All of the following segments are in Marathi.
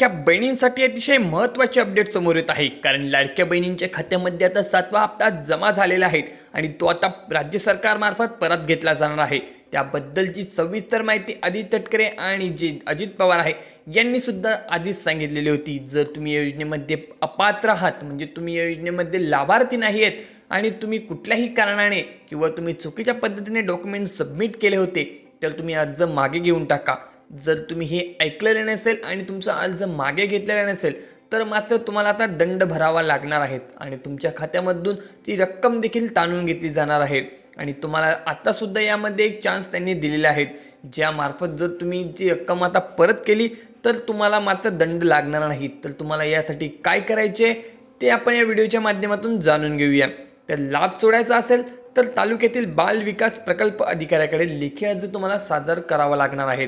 लाडक्या बहिणींसाठी अतिशय महत्त्वाचे अपडेट समोर येत आहे. कारण लाडक्या बहिणींच्या खात्यामध्ये आता सातवा हप्ता जमा झालेला आहे आणि तो आता राज्य सरकारमार्फत परत घेतला जाणार आहे. त्याबद्दलची सविस्तर माहिती अजित तटकरे आणि जे अजित पवार आहे यांनी सुद्धा आधीच सांगितलेली होती. जर तुम्ही या योजनेमध्ये अपात्र आहात म्हणजे तुम्ही या योजनेमध्ये लाभार्थी नाही आहेत आणि तुम्ही कुठल्याही कारणाने किंवा तुम्ही चुकीच्या पद्धतीने डॉक्युमेंट सबमिट केले होते तर तुम्ही अर्ज मागे घेऊन टाका. जर तुम्ही हे ऐकलेले नसेल आणि तुमचा अर्ज मागे घेतलेला नसेल तर मात्र तुम्हाला आता दंड भरावा लागणार आहेत आणि तुमच्या खात्यामधून ती रक्कम देखील ताणून घेतली जाणार आहे. आणि तुम्हाला आत्तासुद्धा यामध्ये एक चान्स त्यांनी दिलेला आहेत ज्यामार्फत जर तुम्ही जी रक्कम आता परत केली तर तुम्हाला मात्र दंड लागणार नाही. तर तुम्हाला यासाठी काय करायचे ते आपण या व्हिडिओच्या माध्यमातून जाणून घेऊया. तर लाभ सोडायचा असेल तर तालुक्यातील बाल विकास प्रकल्प अधिकाऱ्याकडे लेखी अर्ज तुम्हाला सादर करावा लागणार आहे.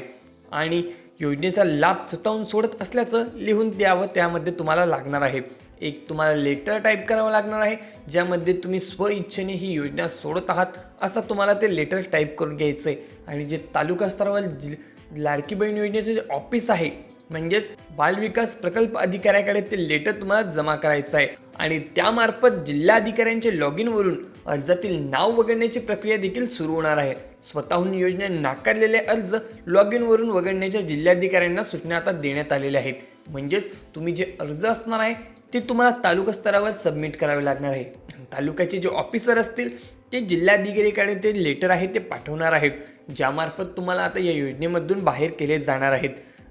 आणि योजनेचा लाभ स्वतःहून सोडत असल्याचं लिहून द्यावं त्यामध्ये तुम्हाला लागणार आहे. एक तुम्हाला लेटर टाईप करावं लागणार आहे ज्यामध्ये तुम्ही स्वइच्छेने ही योजना सोडत आहात असं तुम्हाला ते लेटर टाईप करून घ्यायचं आहे आणि जे तालुका स्तरावर जि लाडकी बहीण योजनेचं जे ऑफिस आहे म्हणजेच बालविकास प्रकल्प अधिकाऱ्याकडे ते लेटर तुम्हाला जमा करायचं आहे आणि त्यामार्फत जिल्हाधिकाऱ्यांच्या लॉग इनवरून अर्जातील नाव वगळण्याची प्रक्रिया देखील सुरू होणार आहे. स्वतःहून योजना नाकारलेले अर्ज लॉग इनवरून वगळण्याच्या जिल्हाधिकाऱ्यांना सूचना आता देण्यात आलेल्या आहेत. म्हणजेच तुम्ही जे अर्ज असणार आहे ते तुम्हाला तालुका स्तरावर सबमिट करावे लागणार आहे. तालुक्याचे जे ऑफिसर असतील ते जिल्हाधिकारीकडे ते लेटर आहे ते पाठवणार आहेत. ज्यामार्फत तुम्हाला आता या योजनेमधून बाहेर केले जाणार आहेत.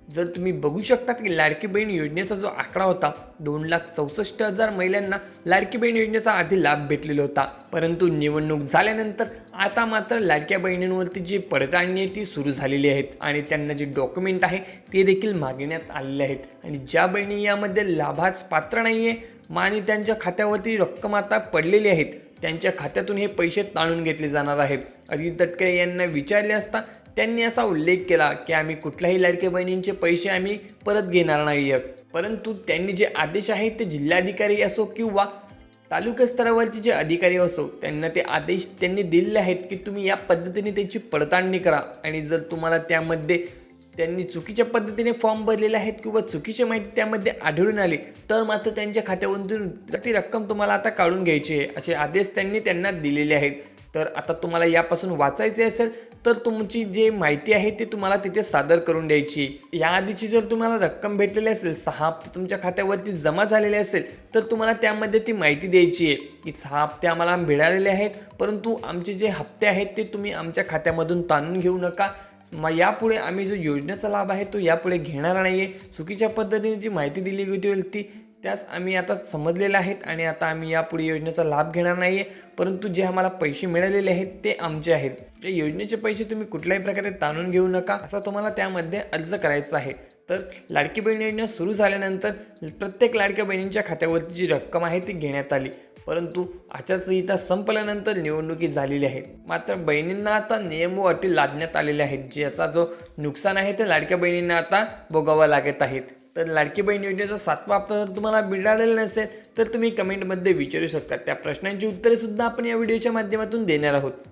जर तुम्ही बघू शकता की लाडकी बहीण योजनेचा जो आकडा होता दोन लाख चौसष्ट हजार महिलांना लाडकी बहीण योजनेचा आधी लाभ भेटलेला होता. परंतु निवडणूक झाल्यानंतर आता मात्र लाडक्या बहिणींवरती जी पडताळणी आहे ती सुरू झालेली आहेत आणि त्यांना जे डॉक्युमेंट आहे ते देखील मागण्यात आलेले आहेत. आणि ज्या बहिणी यामध्ये लाभास पात्र नाही आहे आणि त्यांच्या खात्यावरती रक्कम आता पडलेली आहेत. त्यांच्या खात्यातून हे पैसे ताणून घेतले जाणार आहेत. अजित तटकरे यांना विचारले असता त्यांनी असा उल्लेख केला की आम्ही कुठल्याही लाडक्या बहिणींचे पैसे आम्ही परत घेणार नाही आहोत परंतु त्यांनी जे आदेश आहेत ते जिल्हाधिकारी असो किंवा तालुका स्तरावरचे जे अधिकारी असो त्यांना ते आदेश त्यांनी दिलेले आहेत की तुम्ही या पद्धतीने त्याची पडताळणी करा. आणि जर तुम्हाला त्यामध्ये त्यांनी चुकीच्या पद्धतीने फॉर्म भरलेले आहेत किंवा चुकीची माहिती त्यामध्ये आढळून आली तर मात्र त्यांच्या खात्यावरून ती रक्कम तुम्हाला आता काढून घ्यायची आहे असे आदेश त्यांनी त्यांना दिलेले आहेत. तर आता तुम्हाला यापासून वाचायचे असेल तर तुमची जे माहिती आहे ती तुम्हाला तिथे सादर करून द्यायची याआधीची जर तुम्हाला रक्कम भेटलेली असेल सहा हप्ते तुमच्या खात्यावरती जमा झालेले असेल तर तुम्हाला त्यामध्ये ती माहिती द्यायची आहे की सहा हप्ते आम्हाला मिळालेले आहेत परंतु आमचे जे हप्ते आहेत ते तुम्ही आमच्या खात्यामधून ताणून घेऊ नका. मग यापुढे आम्ही जो योजनेचा लाभ आहे तो यापुढे घेणार नाही आहे चुकीच्या पद्धतीने जी माहिती दिली होती ती त्यास आम्ही आता समजलेले आहेत आणि आता आम्ही यापुढे योजनेचा लाभ घेणार नाही आहे परंतु जे आम्हाला पैसे मिळालेले आहेत ते आमचे आहेत. या योजनेचे पैसे तुम्ही कुठल्याही प्रकारे ताणून घेऊ नका. असा तुम्हाला त्यामध्ये अर्ज करायचा आहे. तर लाडकी बहीण योजना सुरू झाल्यानंतर प्रत्येक लाडक्या बहिणींच्या खात्यावरती जी रक्कम आहे ती घेण्यात आली. परंतु आचारसंहिता संपल्यानंतर निवडणुकी झालेली आहेत मात्र बहिणींना आता नियम व अटी लादण्यात आलेल्या आहेत. ज्याचा जो नुकसान आहे ते लाडक्या बहिणींना आता भोगावं लागत आहेत तर लाडकी बहीण योजनेचा सातवा हप्ता जर तुम्हाला मिळालेला नसेल तर तुम्ही कमेंटमध्ये विचारू शकता. त्या प्रश्नांची उत्तरेसुद्धा आपण या व्हिडिओच्या माध्यमातून देणार आहोत.